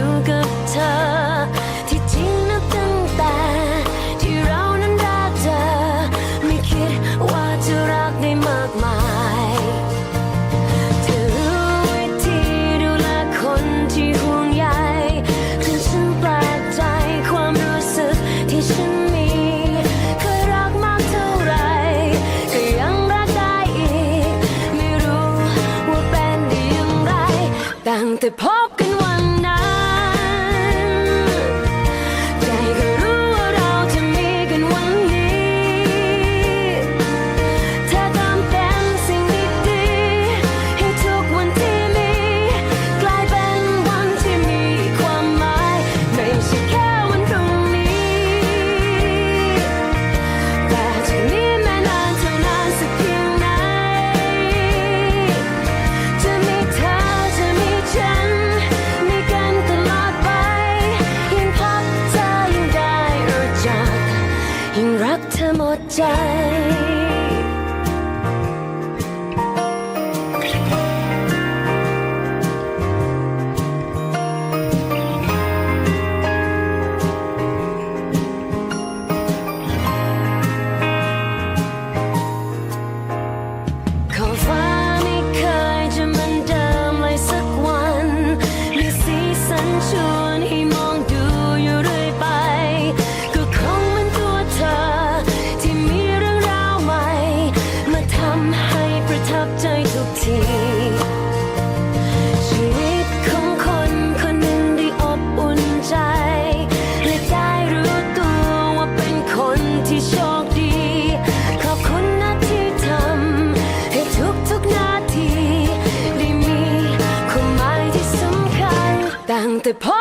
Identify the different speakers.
Speaker 1: ู่ แต่ ใจ ทุกทีชีวิตของคนคนหนึ่งได้อบอุ่นใจและได้รู้ตัวว่าเป็นคนที่โชคดี ขอบคุณนะทีทำให้ทุกทุนาทีได้มีความหมายที่สำคัญตั้งแต่พอ